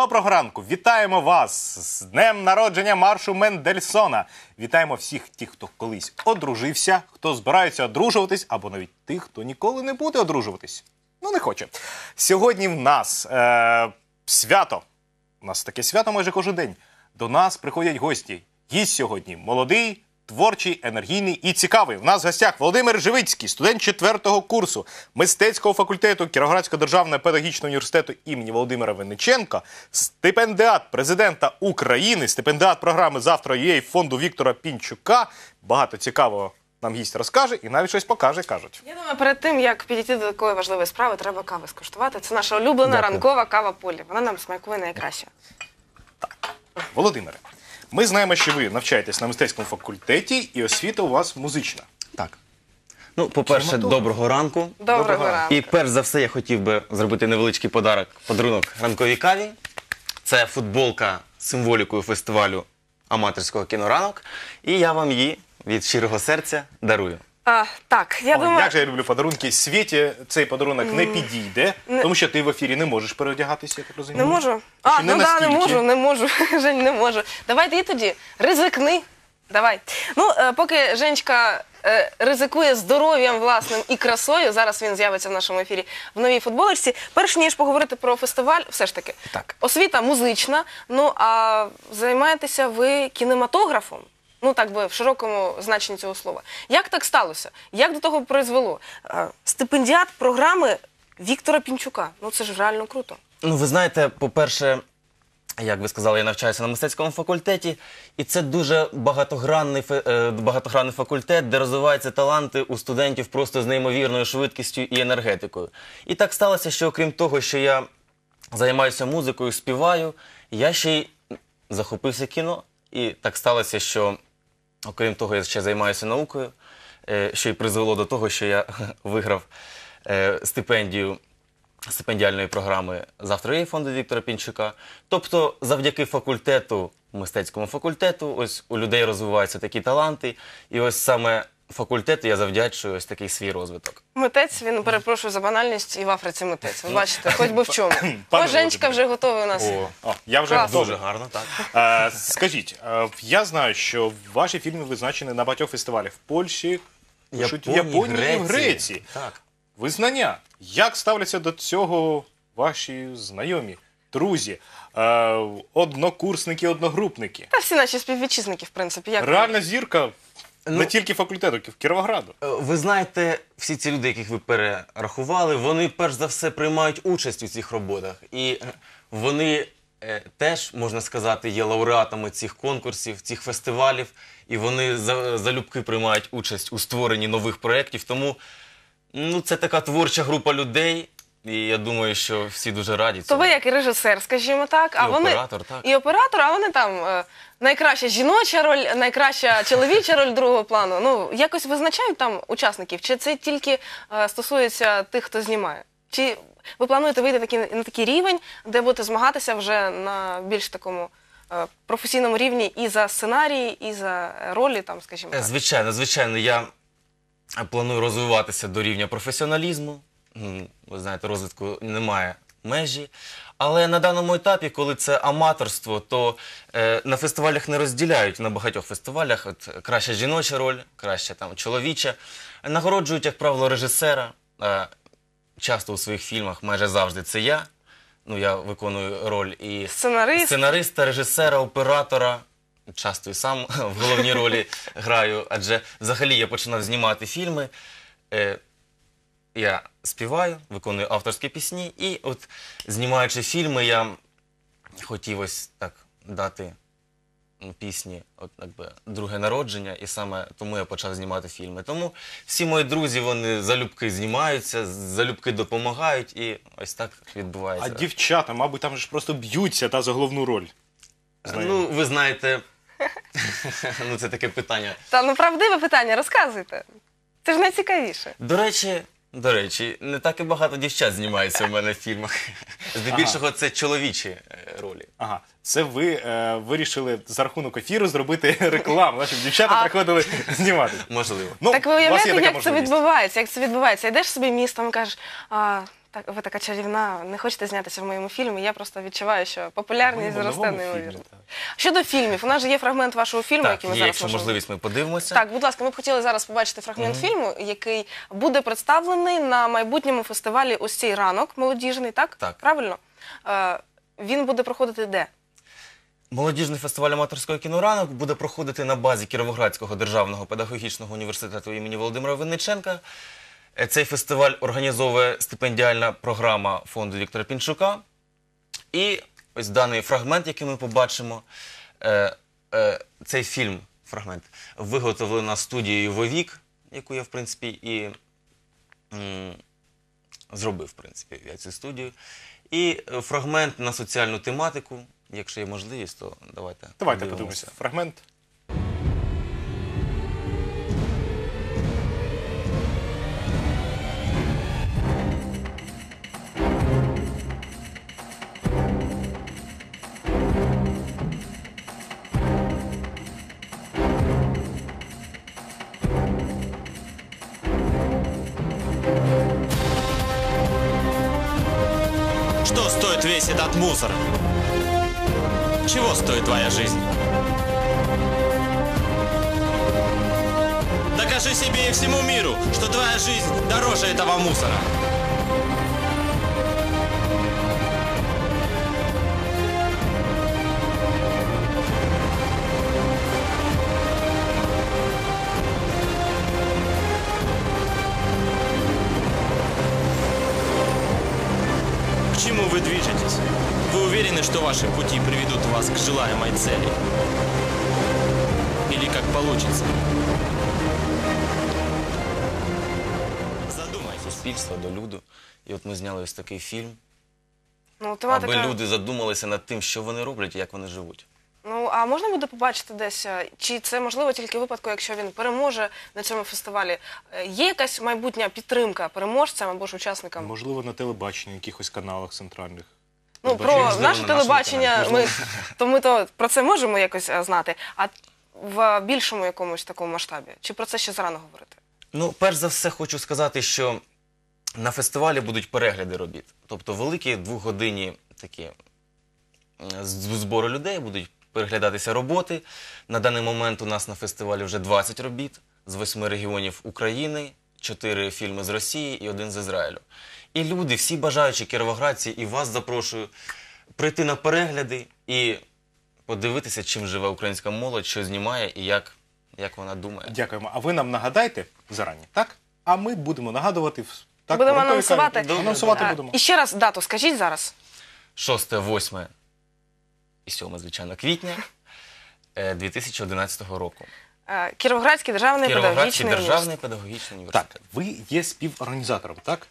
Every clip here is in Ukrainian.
Доброго ранку! Вітаємо вас з днем народження маршу Мендельсона. Вітаємо всіх тих, хто колись одружився, хто збирається одружуватись, або навіть тих, хто ніколи не буде одружуватись. Ну, не хоче. Сьогодні в нас е, свято. У нас таке свято майже кожен день. До нас приходять гості. Гість сьогодні молодий, творчий, енергійний і цікавий. У нас в гостях Володимир Живицький, студент четвертого курсу мистецького факультету Кіровоградського державного педагогічного університету імені Володимира Винниченка, стипендіат президента України, стипендіат програми Завтра ЮЄ фонду Віктора Пінчука. Багато цікавого нам гість розкаже і навіть щось покаже, кажуть. Я думаю, перед тим як підійти до такої важливої справи, треба кави скуштувати. Це наша улюблена Дякую. ранкова кава полі. Вона нам смакує найкраще. Володимире, ми знаємо, що ви навчаєтесь на мистецькому факультеті, і освіта у вас музична. Так. Ну, по-перше, доброго ранку. Доброго, ранку. І перш за все я хотів би зробити невеличкий подарок, подарунок ранковій каві. Це футболка з символікою фестивалю аматорського кіноранок. І я вам її від щирого серця дарую. А, так, я Ой, думаю, Як же я люблю подарунки. Світі цей подарунок не підійде, тому що ти в ефірі не можеш переодягатися, я так не можу. А, не ну так, не настільки? можу, не можу. Жень, не можу. Давай ти тоді ризикни. Давай. Ну, е, поки Женечка е, ризикує здоров'ям власним і красою, зараз він з'явиться в нашому ефірі в новій футболочці. Перш ніж поговорити про фестиваль, все ж таки, Так. освіта музична. Ну а займаєтеся ви кінематографом? Ну так би в широкому значенні цього слова. Як так сталося? Як до того призвело? Е, Стипендіат програми Віктора Пінчука. Ну це ж реально круто. Ну, ви знаєте, по-перше, як ви сказали, я навчаюся на мистецькому факультеті, і це дуже багатогранний, фе- е, багатогранний факультет, де розвиваються таланти у студентів просто з неймовірною швидкістю і енергетикою. І так сталося, що окрім того, що я займаюся музикою, співаю, я ще й захопився кіно. І так сталося, що окрім того, я ще займаюся наукою, е, що й призвело до того, що я виграв е, стипендію стипендіальної програми «Завтра є» фонду Віктора Пінчука. Тобто, завдяки факультету, мистецькому факультету, ось у людей розвиваються такі таланти, і ось саме факультету я завдячую ось такий свій розвиток. Митець, він перепрошую за банальність і в Африці митець. Ви бачите, хоч би в чому. Ось Женечка вже готовий у нас. О, я вже Класно. готовий. гарно, так. Е, скажіть, е, я знаю, що ваші фільми визначені на багатьох фестивалях в Польщі, пишуть в Японії і в Греції. Так. Визнання. Як ставляться до цього ваші знайомі, друзі, е, однокурсники, одногрупники? Та всі наші співвітчизники, в принципі, як Реальна зірка не Ну- тільки факультету, Кіровограду. Е, Ви знаєте, всі ці люди, яких ви перерахували, вони перш за все приймають участь у цих роботах. І е, вони е, теж, можна сказати, є лауреатами цих конкурсів, цих фестивалів, і вони за- залюбки приймають участь у створенні нових проєктів. Тому ну, це така творча група людей, і я думаю, що всі дуже раді То цьому. ви як і режисер, скажімо так, а І вони оператор, так. і оператор, а вони там е, найкраща жіноча роль, найкраща чоловіча роль другого плану. Ну якось визначають там учасників, чи це тільки е, стосується тих, хто знімає? Чи ви плануєте вийти такі, на такий рівень, де будете змагатися вже на більш такому е, професійному рівні і за сценарії, і за ролі, там, скажімо Е, так? Звичайно, звичайно, я планую розвиватися до рівня професіоналізму. М, Ви знаєте, розвитку немає межі. Але на даному етапі, коли це аматорство, то е, на фестивалях не розділяють на багатьох фестивалях. От краща жіноча роль, краща там чоловіча. Нагороджують, як правило, режисера. Е, часто у своїх фільмах, майже завжди це я. Ну, я виконую роль і Сценарист. сценариста, режисера, оператора. Часто і сам в головній ролі граю, адже взагалі я починав знімати фільми. Е, я співаю, виконую авторські пісні, і от знімаючи фільми, я хотів ось так дати пісні, от якби друге народження, і саме тому я почав знімати фільми. Тому всі мої друзі вони залюбки знімаються, залюбки допомагають, і ось так відбувається. А дівчата, мабуть, там же ж просто б'ються та за головну роль. Знаємо. Ну, ви знаєте, ну це таке питання. Та ну правдиве питання, розказуйте. Це ж найцікавіше. До речі, до речі, не так і багато дівчат знімається в мене в фільмах. Здебільшого це чоловічі е, ролі. Ага, це ви е, вирішили за рахунок ефіру зробити рекламу, щоб дівчата А- приходили знімати. Можливо. Ну, так ви у вас є уявляєте, така як це можливість. відбувається? Як це відбувається? Йдеш собі містом кажеш, а, Так, ви така чарівна, не хочете знятися в моєму фільмі. Я просто відчуваю, що популярність в зросте новому неймовірно. фільмі, так. Щодо фільмів, у нас же є фрагмент вашого фільму, Так, який ми є, зараз якщо можемо... можливість, ми подивимося. Так, будь ласка, ми б хотіли зараз побачити фрагмент фільму, який буде представлений на майбутньому фестивалі ось цей ранок молодіжний, так? Так. Правильно? Е, він буде проходити де? Молодіжний фестиваль аматорського кіноранок буде проходити на базі Кіровоградського державного педагогічного університету імені Володимира Винниченка. Е, Цей фестиваль організовує стипендіальна програма фонду Віктора Пінчука. І ось даний фрагмент, який ми побачимо, е, е, цей фільм, фрагмент, виготовлено студією Вовік, яку я, в принципі, і м, зробив, в принципі, я цю студію. І фрагмент на соціальну тематику. Якщо є можливість, то давайте. Давайте подивимося. Фрагмент. Что стоит весь этот мусор? Чего стоит твоя жизнь? Докажи себе и всему миру, что твоя жизнь дороже этого мусора. К желаемой цели? Или как получится? Задумайтесь. Суспільства до люду. І от ми зняли ось такий фільм, Ну, тематика... аби люди задумалися над тим, що вони роблять і як вони живуть. Ну, а можна буде побачити десь, е, чи це можливо тільки в випадку, якщо він переможе на цьому фестивалі? Е, Є якась майбутня підтримка переможцям або ж учасникам? Можливо, на телебаченні, якихось каналах центральних. Ну, про можливо, наше на нашому телебачення, каналі. ми, то ми то про це можемо якось е, знати. А в більшому якомусь такому масштабі? Чи про це ще зарано говорити? Ну, перш за все, хочу сказати, що на фестивалі будуть перегляди робіт. Тобто великі двохгодинні такі м, з- збори людей будуть переглядатися роботи. На даний момент у нас на фестивалі вже 20 робіт з восьми регіонів України, чотири фільми з Росії і один з Ізраїлю. І люди, всі бажаючі кіровоградці, і вас запрошую прийти на перегляди і подивитися, чим живе українська молодь, що знімає і як, як вона думає. Дякуємо. А ви нам нагадайте зарані, так? А ми будемо нагадувати. Так, Будемо анонсувати. Анонсувати А, будемо. І ще раз дату скажіть зараз. 6, 8 і 7, звичайно, квітня е, 2011 року. Е, Кіровоградський державний Кіровоградський педагогічний державний педагогічний університет. Так, ви є співорганізатором, так?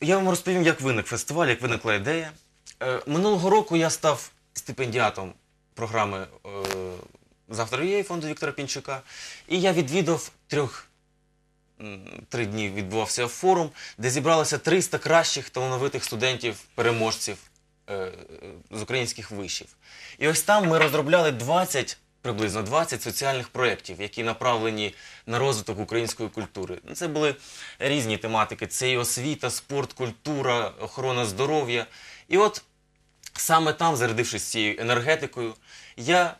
Я вам розповім, як виник фестиваль, як виникла ідея. Е, минулого року я став стипендіатом програми е, «Завтра є» фонду Віктора Пінчука. І я відвідав трьох м, три дні відбувався форум, де зібралося 300 кращих талановитих студентів-переможців е, е, з українських вишів. І ось там ми розробляли 20, приблизно 20 соціальних проєктів, які направлені на розвиток української культури. Це були різні тематики: це і освіта, спорт, культура, охорона здоров'я. І от саме там, зарядившись цією енергетикою, я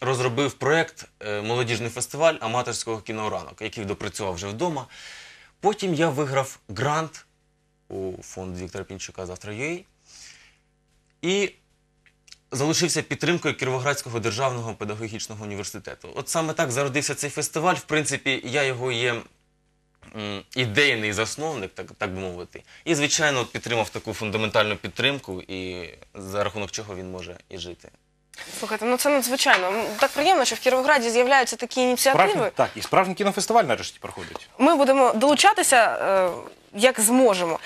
розробив проєкт е, Молодіжний фестиваль аматорського кіноранок, який допрацював вже вдома. Потім я виграв грант у фонд Віктора Пінчука завтра UA і залишився підтримкою Кіровоградського державного педагогічного університету. От саме так зародився цей фестиваль. В принципі, я його є м, ідейний засновник, так, так би мовити. І, звичайно, от підтримав таку фундаментальну підтримку, і за рахунок чого він може і жити. Слухайте, ну це надзвичайно. Так приємно, що в Кіровограді з'являються такі ініціативи. Справжній, так, і справжній кінофестиваль нарешті проходить. Ми будемо долучатися е, як зможемо.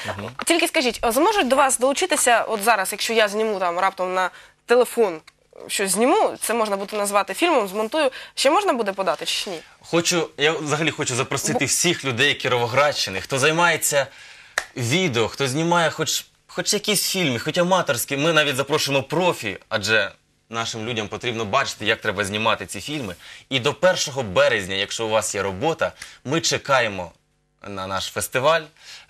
Тільки скажіть, а зможуть до вас долучитися, от зараз, якщо я зніму там раптом на телефон щось зніму, це можна буде назвати фільмом, змонтую. Ще можна буде подати чи ні? Хочу, я взагалі хочу запросити всіх людей Кіровоградщини, хто займається відео, хто знімає хоч, хоч якісь фільми, хоч аматорські. Ми навіть запрошуємо профі, адже нашим людям потрібно бачити, як треба знімати ці фільми. І до 1 березня, якщо у вас є робота, ми чекаємо на наш фестиваль.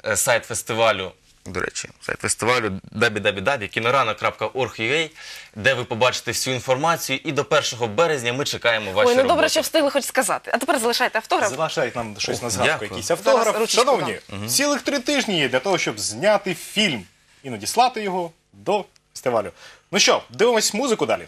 Е, Сайт фестивалю до речі, сайт фестивалю www.kinorana.org.ua, де ви побачите всю інформацію. І до 1 березня ми чекаємо ваші Ой, ну добре, роботи. що встигли хоч сказати. А тепер залишайте автограф. Залишають нам щось на згадку, Дякую. якийсь автограф. Зараз ручечку Шановні, цілих три тижні є для того, щоб зняти фільм і надіслати його до фестивалю. Ну що, дивимось музику далі.